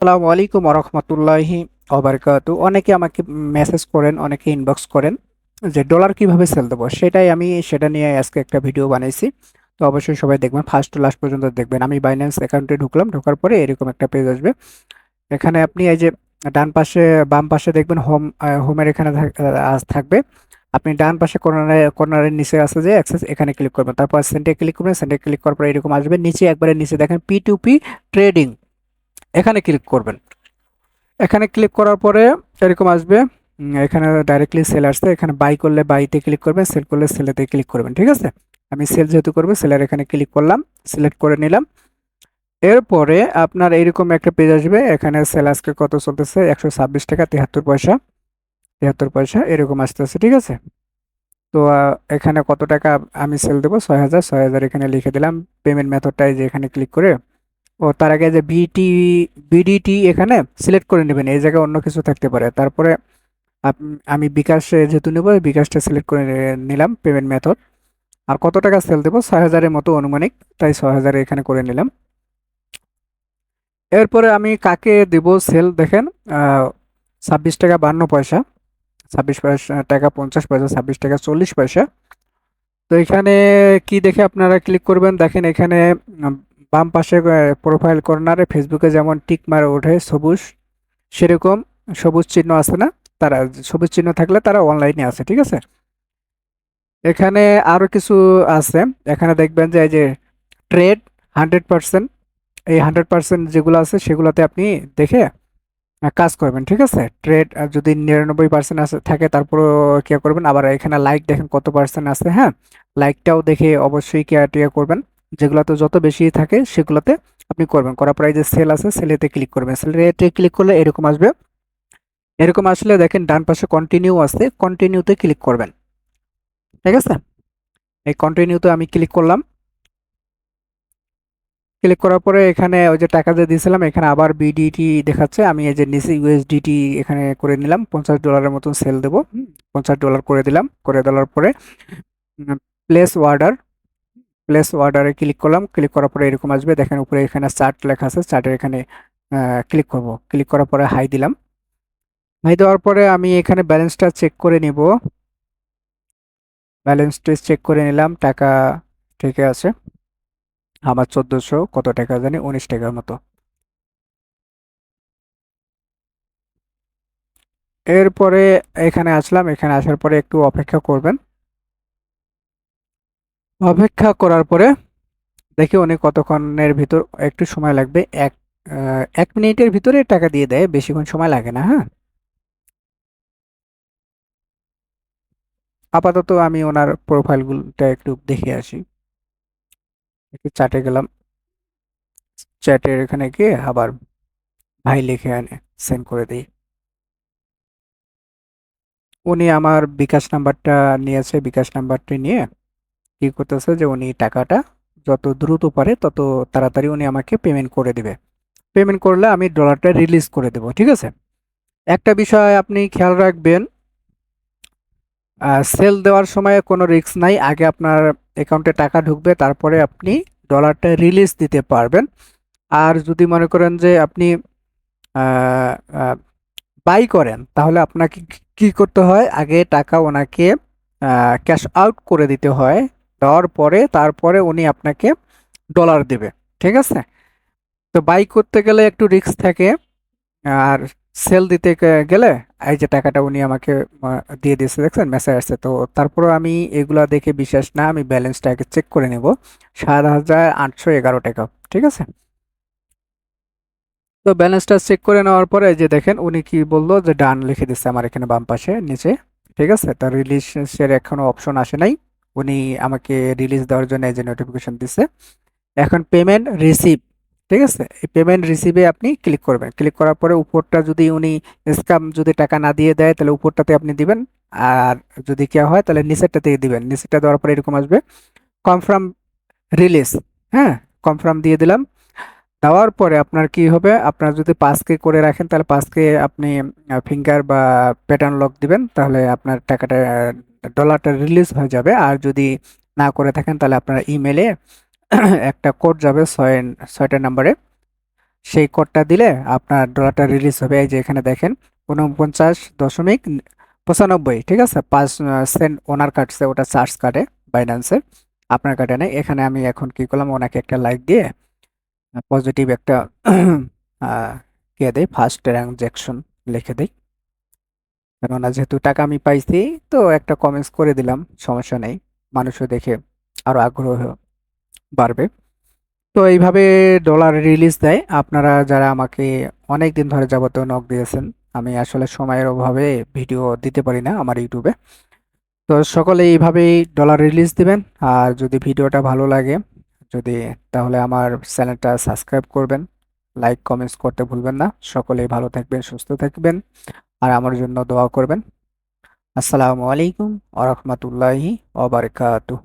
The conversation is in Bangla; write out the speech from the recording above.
আসসালামু আলাইকুম রহমতুল্লাহি অবরকাতু অনেকে আমাকে মেসেজ করেন, অনেকে ইনবক্স করেন যে ডলার কীভাবে সেল দেবো? সেটাই আমি, সেটা নিয়ে আজকে একটা ভিডিও বানাইছি। তো অবশ্যই সবাই দেখবেন ফার্স্ট টু লাস্ট পর্যন্ত দেখবেন। আমি বাইন্যান্স অ্যাকাউন্টে ঢুকলাম, ঢোকার পরে এরকম একটা পেজ আসবে। এখানে আপনি এই যে ডান পাশে, বাম পাশে দেখবেন হোম হোমের এখানে থাকবে। আপনি ডান পাশে কর্নারে কর্নারের নিচে আছে যে অ্যাক্সেস এখানে ক্লিক করবেন। তারপর সেন্টে ক্লিক করবেন সেন্টে ক্লিক করার পরে এরকম আসবে। নিচে একবারে নিচে দেখেন পি টু পি ট্রেডিং এখানে ক্লিক করবেন। এখানে ক্লিক করার পরে এরকম আসবে। এখানে ডাইরেক্টলি সেল আসছে। এখানে বাই করলে বাইতে ক্লিক করবেন সেল করলে সেলেতে ক্লিক করবেন, ঠিক আছে? আমি সেল যেহেতু করব সেলের এখানে ক্লিক করলাম সিলেক্ট করে নিলাম। এরপরে আপনার এইরকম একটা পেজ আসবে। এখানে সেল আজকে কত চলতেছে? একশো ছাব্বিশ টাকা তিয়াত্তর পয়সা। তিয়াত্তর পয়সা, এরকম আসতেছে, ঠিক আছে? তো এখানে কত টাকা আমি সেল দেবো? ছয় হাজার। ছয় হাজার এখানে লিখে দিলাম। পেমেন্ট মেথডটাই যে এখানে ক্লিক করে ও তার আগে যে বিটি বিডিটি এখানে সিলেক্ট করে নেবেন, এই জায়গায় অন্য কিছু থাকতে পারে। তারপরে আমি বিকাশে যেহেতু নেব বিকাশটা সিলেক্ট করে নিলাম পেমেন্ট মেথড আর কত টাকা সেল দেবো? ছয় হাজারের মতো অনুমানিক তাই ছয় হাজার এখানে করে নিলাম। এরপরে আমি কাকে দেব সেল দেখেন ছাব্বিশ টাকা বান্ন পয়সা, ছাব্বিশ পয়সা টাকা পঞ্চাশ পয়সা, ছাব্বিশ টাকা চল্লিশ পয়সা। তো এখানে কি দেখে আপনারা ক্লিক করবেন? দেখেন এখানে বাম পাশে প্রোফাইল কর্নারে ফেসবুকে যেমন টিক মারে ওঠে সবুজ, সেরকম সবুজ চিহ্ন আছে না? তারা, সবুজ চিহ্ন থাকলে তারা অনলাইনে আছে, ঠিক আছে? এখানে আরও কিছু আছে। এখানে দেখবেন যে, এই যে ট্রেড হান্ড্রেড পার্সেন্ট এই হান্ড্রেড পার্সেন্ট যেগুলো আছে সেগুলোতে আপনি দেখে কাজ করবেন, ঠিক আছে? ট্রেড যদি নিরানব্বই পার্সেন্ট আছে, থাকে, তারপরও কি করবেন? আবার এখানে লাইক দেখেন কত পার্সেন্ট আছে হ্যাঁ? লাইকটাও দেখে অবশ্যই কেয়ার টিয়া করবেন। যেগুলোতে যত বেশি থাকে সেগুলোতে আপনি করবেন। করার পরে যে সেল আছে সেলেতে ক্লিক করবেন। সেলেতে ক্লিক করলে এরকম আসবে। এরকম আসলে দেখেন ডান পাশে কন্টিনিউ আছে কন্টিনিউতে ক্লিক করবেন। ঠিক আছে? এই কন্টিনিউতে আমি ক্লিক করলাম। ক্লিক করার পরে এখানে ওই যে টাকা যে দিয়েছিলাম, এখানে আবার বিডিটি দেখাচ্ছে। আমি এই যে নিচে ইউএসডিটি এখানে করে নিলাম। পঞ্চাশ ডলারের মতন সেল দেবো। পঞ্চাশ ডলার করে দিলাম। করে দেওয়ার পরে প্লেস অর্ডার প্লেস অর্ডারে ক্লিক করলাম। ক্লিক করার পরে এরকম আসবে। দেখেন উপরে এখানে চার্ট লেখা আছে। চার্টের এখানে ক্লিক করব। ক্লিক করার পরে হাই দিলাম। হাই দেওয়ার পরে আমি এখানে ব্যালেন্সটা চেক করে নিব। ব্যালেন্সটা চেক করে নিলাম। টাকা ঠিক আছে। আমার চোদ্দোশো, কত টাকা জানি? উনিশ টাকার মতো। এরপরে এখানে আসলাম। এখানে আসার পরে একটু অপেক্ষা করবেন। অপেক্ষা করার পরে দেখি উনি কতক্ষণের ভিতর, একটু সময় লাগবে, এক এক মিনিটের ভিতরে টাকা দিয়ে দেয়, বেশিক্ষণ সময় লাগে না হ্যাঁ? আপাতত আমি ওনার প্রোফাইলগুলোটা একটু দেখে আসি। একটু চ্যাটে গেলাম। চ্যাটের এখানে গিয়ে আবার ভাই লিখে আনে সেন্ড করে দিই। উনি আমার বিকাশ নাম্বারটা নিয়েছে, বিকাশ নাম্বারটি নিয়ে কি করতেছে যে উনি টাকাটা যত দ্রুত পারে তত তাড়াতাড়ি উনি আমাকে পেমেন্ট করে দেবে। পেমেন্ট করলে আমি ডলারটা রিলিজ করে দেব, ঠিক আছে? একটা বিষয় আপনি খেয়াল রাখবেন সেল দেওয়ার সময় কোনো রিস্ক নাই, আগে আপনার অ্যাকাউন্টে টাকা ঢুকবে, তারপরে আপনি ডলারটা রিলিজ দিতে পারবেন। আর যদি মনে করেন যে আপনি বাই করেন, তাহলে আপনাকে কি- করতে হয়? আগে টাকা ওনাকে ক্যাশ আউট করে দিতে হয়। দেওয়ার পরে তারপরে উনি আপনাকে ডলার দেবে, ঠিক আছে? তো বাই করতে গেলে একটু রিস্ক থাকে, আর সেল দিতে গেলে এই যে টাকাটা উনি আমাকে দিয়ে দিয়েছে, দেখছেন? মেসেজ আসছে তো তারপরে আমি এগুলা দেখে বিশ্বাস না, আমি ব্যালেন্সটা আগে চেক করে নেব। সাত হাজার আটশো এগারো টাকা, ঠিক আছে? তো ব্যালেন্সটা চেক করে নেওয়ার পরে যে দেখেন, উনি কি বলল যে ডান লিখে দিচ্ছে আমার এখানে বাম পাশে, নিচে, ঠিক আছে? তার রিলিজের এখনও অপশন আসে নাই। উনি আমাকে রিলিজ দেওয়ার জন্য এই যে নোটিফিকেশন দিছে। এখন পেমেন্ট রিসিভ ঠিক আছে? এই পেমেন্ট রিসিভে আপনি ক্লিক করবেন। ক্লিক করার পরে উপরটা যদি উনি স্ক্যাম যদি টাকা না দিয়ে দেয়, তাহলে উপরটাতে আপনি দিবেন। আর যদি কেউ হয়, তাহলে নিচেরটাতে দিবেন। নিচেরটা দেওয়ার পরে এরকম আসবে কনফার্ম রিলিজ হ্যাঁ? কনফার্ম দিয়ে দিলাম। দেওয়ার পরে আপনার কি হবে? আপনার যদি পাঁচকে করে রাখেন, তাহলে পাঁচকে আপনি ফিঙ্গার বা প্যাটার্ন লক দিবেন, তাহলে আপনার টাকাটা ডলারটা রিলিজ হয়ে যাবে। আর যদি না করে থাকেন, তাহলে আপনার ইমেলে একটা কোড যাবে ছয়, ছয়টা নাম্বারে। সেই কোডটা দিলে আপনার ডলারটা রিলিজ হবে। এই যে এখানে দেখেন উনপঞ্চাশ দশমিক পঁচানব্বই, ঠিক আছে? পাঁচ সেন্ট ওনার কাটছে ওটা চার্জ কাটে বাইন্যান্সের আপনার কাটে নেই। এখানে আমি এখন কি করলাম? ওনাকে একটা লাইক দিয়ে পজিটিভ একটা কে দেই ফার্স্ট ট্রানজ্যাকশন লিখে দেই। কেননা যেহেতু টাকা আমি পাইছি, তো একটা কমেন্টস করে দিলাম, সমস্যা নেই। মানুষও দেখে আরও আগ্রহ বাড়বে। তো এইভাবে ডলার রিলিজ দেয়। আপনারা যারা আমাকে অনেক দিন ধরে যাবতীয় নক দিয়েছেন, আমি আসলে সময়ের অভাবে ভিডিও দিতে পারি না আমার ইউটিউবে তো সকলে এইভাবেই ডলার রিলিজ দিবেন। আর যদি ভিডিওটা ভালো লাগে যদি তাহলে আমার চ্যানেলটা সাবস্ক্রাইব করবেন, লাইক, কমেন্টস করতে ভুলবেন না। সকলেই ভালো থাকবেন, সুস্থ থাকবেন। আর আমার জন্য দোয়া করবেন। আসসালামু আলাইকুম আ রহমতুল্লাহি ওয়া বারাকাতুহু।